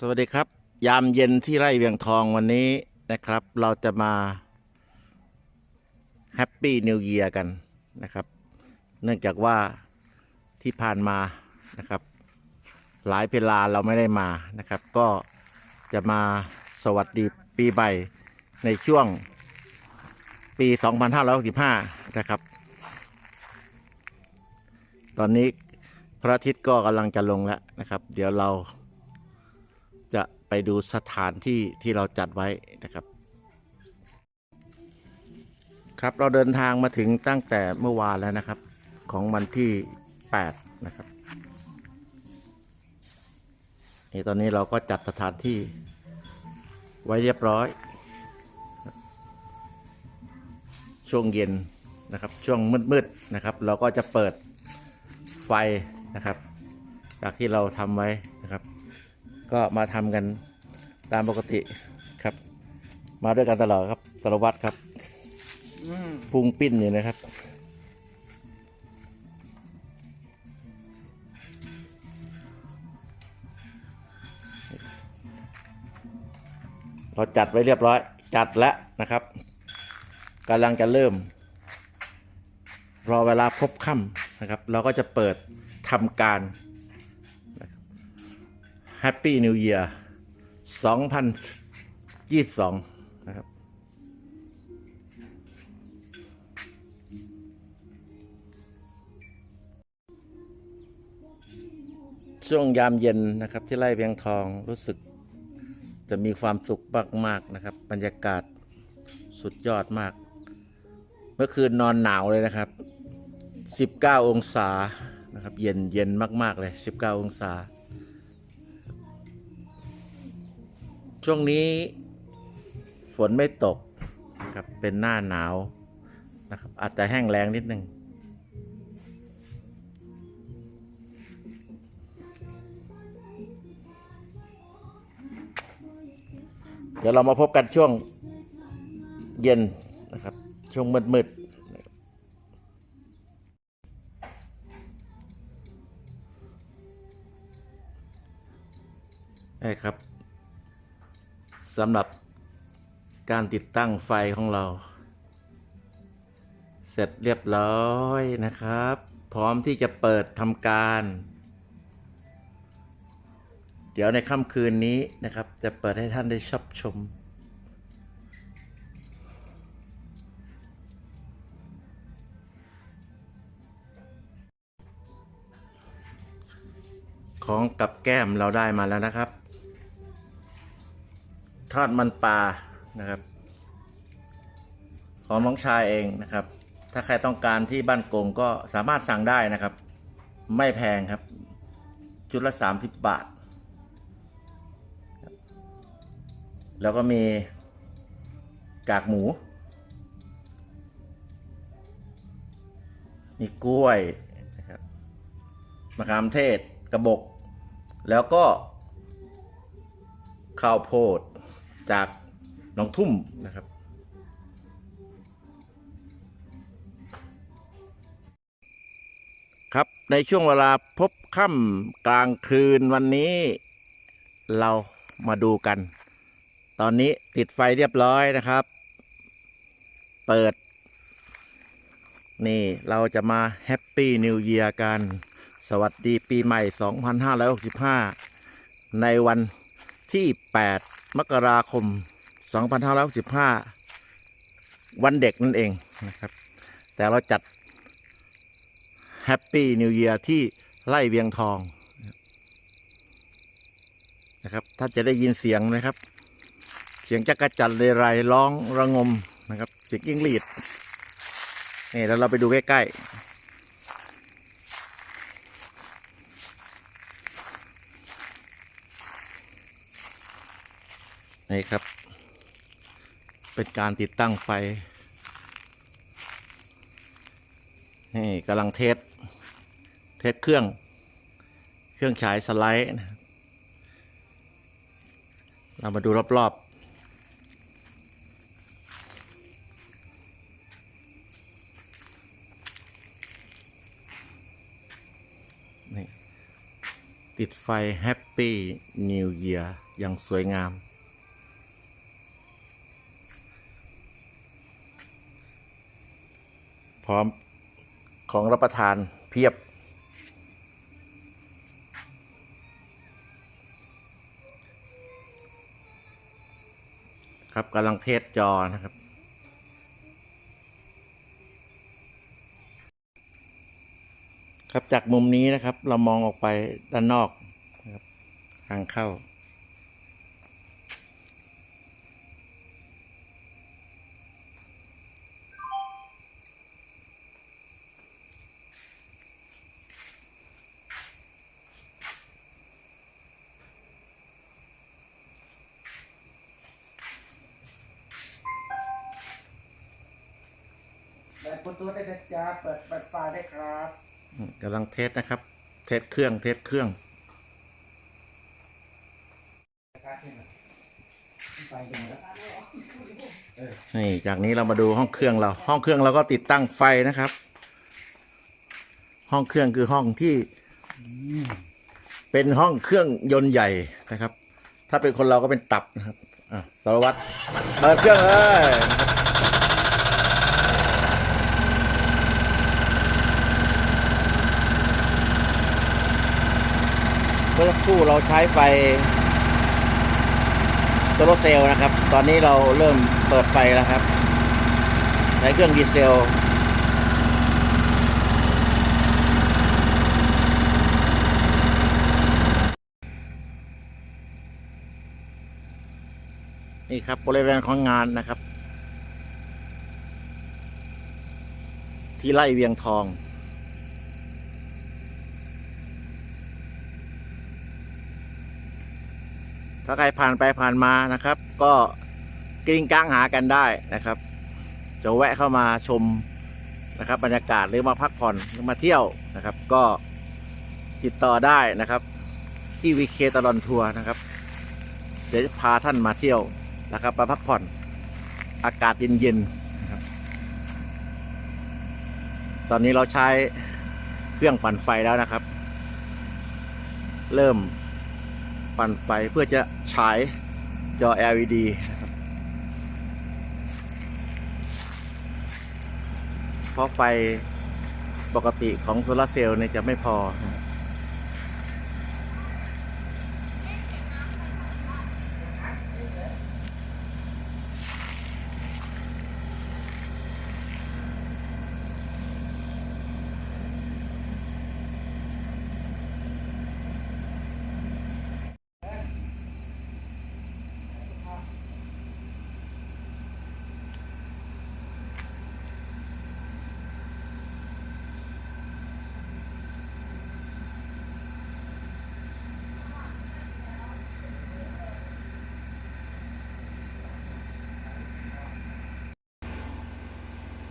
สวัสดีครับ ยามเย็นที่ไร่เวียงทองวันนี้นะครับ เราจะมาแฮปปี้นิว e ย r กันนะครับ เนื่องจากว่าที่ผ่านมานะครับ หลายเวลาเราไม่ได้มานะครับ ก็จะมาสวัสดีปีใหม่ในช่วงปี 2565 นะครับ ตอนนี้พระอาทิตย์ก็กำลังจะลงแล้วนะครับ เดี๋ยวเรา ดูสถานที่ที่เราจัดไว้นะครับ ครับเราเดินทางมาถึงตั้งแต่เมื่อวานแล้วนะครับ ของวันที่ 8 นะครับนี่ตอนนี้เราก็จัดสถานที่ไว้เรียบร้อย ช่วงเย็นนะครับ ช่วงมืดๆนะครับ เราก็จะเปิดไฟนะครับ จากที่เราทำไว้นะครับ ก็มาทำกันตามปกติครับ มาด้วยกันตลอดครับสารวัตรครับพุงปิ้นอยู่นะครับ เราจัดไว้เรียบร้อย จัดแล้วนะครับกำลังจะเริ่ม รอเวลาพบค่ำนะครับ เราก็จะเปิดทำการ แฮปปี้นิว e ย r 2022 นะครับ ช่วงยามเย็นนะครับที่ไร่เพียงทองรู้สึกจะมีความสุขมากๆนะครับ บรรยากาศสุดยอดมาก เมื่อคืนนอนหนาวเลยนะครับ 19 องศานะครับ เย็นเย็นมาก ๆ เลย 19 องศา ช่วงนี้ฝนไม่ตกนะครับเป็นหน้าหนาวนะครับ อาจจะแห้งแล้งนิดนึงเดี๋ยวเรามาพบกันช่วงเย็นนะครับ ช่วงมืดๆได้ครับ สำหรับการติดตั้งไฟของเรา เสร็จเรียบร้อยนะครับ พร้อมที่จะเปิดทำการ เดี๋ยวในค่ำคืนนี้นะครับ จะเปิดให้ท่านได้ชอบชม ของกับแก้มเราได้มาแล้วนะครับ ทอดมันปลานะครับ ของน้องชายเองนะครับ ถ้าใครต้องการที่บ้านกงก็สามารถสั่งได้นะครับ ไม่แพงครับ ชุดละ 30 บาท แล้วก็มีกากหมู มีกล้วยนะครับมะขามเทศกระบอกแล้วก็ข้าวโพด จากหนองทุ่มนะครับครับในช่วงเวลาพบค่ำกลางคืนวันนี้ เรามาดูกัน ตอนนี้ติดไฟเรียบร้อยนะครับ เปิด นี่เราจะมาแฮปปี้นิว e ย r กัน สวัสดีปีใหม่ 2565 ในวันที่ 8 มกราคม 2565 วันเด็กนั่นเองนะครับ แต่เราจัดแฮปปี้นิว e ย r ที่ไล่เวียงทองนะครับถ้าจะได้ยินเสียงนะครับ เสียงจักระจันเรไรร้องระงมนะครับ เสียงยิ่งหรีดนี่แล้วเราไปดูใกล้ๆ นี่ครับ เป็นการติดตั้งไฟ นี่กำลังเทส เทสเครื่อง เครื่องฉายสไลด์ เรามาดูรอบๆนี่ติดไฟแฮปปี้นิว e ย r อย่างสวยงาม พร้อมของรับประทานเพียบ ครับกำลังเทสจอนะครับ ครับจากมุมนี้นะครับเรามองออกไปด้านนอกนะครับทางเข้า เปิดประตูได้นะจ๊ะเปิดเปิดไฟได้ครับกำลังเทสนะครับ เทสเครื่อง เทสเครื่องครับนี่นะไฟจะหมดแล้วนี่ จากนี้เรามาดูห้องเครื่องเรา ห้องเครื่องเราก็ติดตั้งไฟนะครับ ห้องเครื่องคือห้องที่เป็นห้องเครื่องยนต์ใหญ่นะครับ ถ้าเป็นคนเราก็เป็นตับนะครับอะสารวัตรเปิดเครื่องเลยนะครับ เมื่อสักครู่เราใช้ไฟโซลาเซลล์นะครับ ตอนนี้เราเริ่มเปิดไฟแล้วครับ ใช้เครื่องดีเซลนี่ครับบริเวณของงานนะครับ ที่ไล่เวียงทอง ถ้าใครผ่านไปผ่านมานะครับ ก็กริ้งก้างหากันได้นะครับจะแวะเข้ามาชมนะครับ บรรยากาศหรือมาพักผ่อนหรือมาเที่ยวนะครับ ก็ติดต่อได้นะครับ ที่วีเคตลอนทัวร์นะครับ เดี๋ยวจะพาท่านมาเที่ยวนะครับมาพักผ่อนอากาศเย็นๆนะครับ ตอนนี้เราใช้เครื่องปั่นไฟแล้วนะครับ เริ่ม ปั่นไฟเพื่อจะฉายจอ LED นะครับเพราะไฟปกติของโซลาเซลล์เนี่ยจะไม่พอนะครับ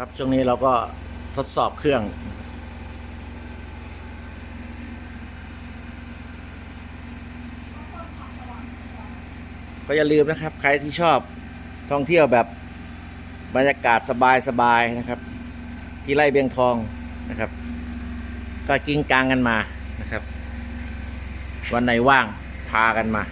ครับช่วงนี้เราก็ทดสอบเครื่อง ก็อย่าลืมนะครับ ใครที่ชอบท่องเที่ยวแบบบรรยากาศสบายๆนะครับ ที่ไร่เบียงทองนะครับ ก็กิ้งกลางกันมานะครับ วันไหนว่างพากันมา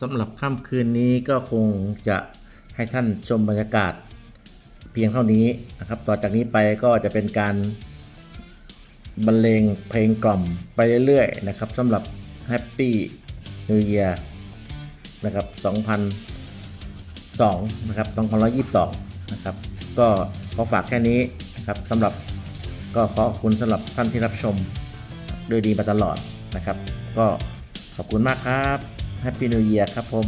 สำหรับค่ำคืนนี้ก็คงจะให้ท่านชมบรรยากาศเพียงเท่านี้นะครับ ต่อจากนี้ไปก็จะเป็นการบรรเลงเพลงกล่อมไปเรื่อยๆนะครับสำหรับ Happy New Year นะครับ2002นะครับ2122นะครับก็ขอฝากแค่นี้นะครับสำหรับก็ขอขอบคุณสำหรับท่านที่รับชมด้วยดีมาตลอดนะครับ ก็ขอบคุณมากครับ Happy New Year ครับผม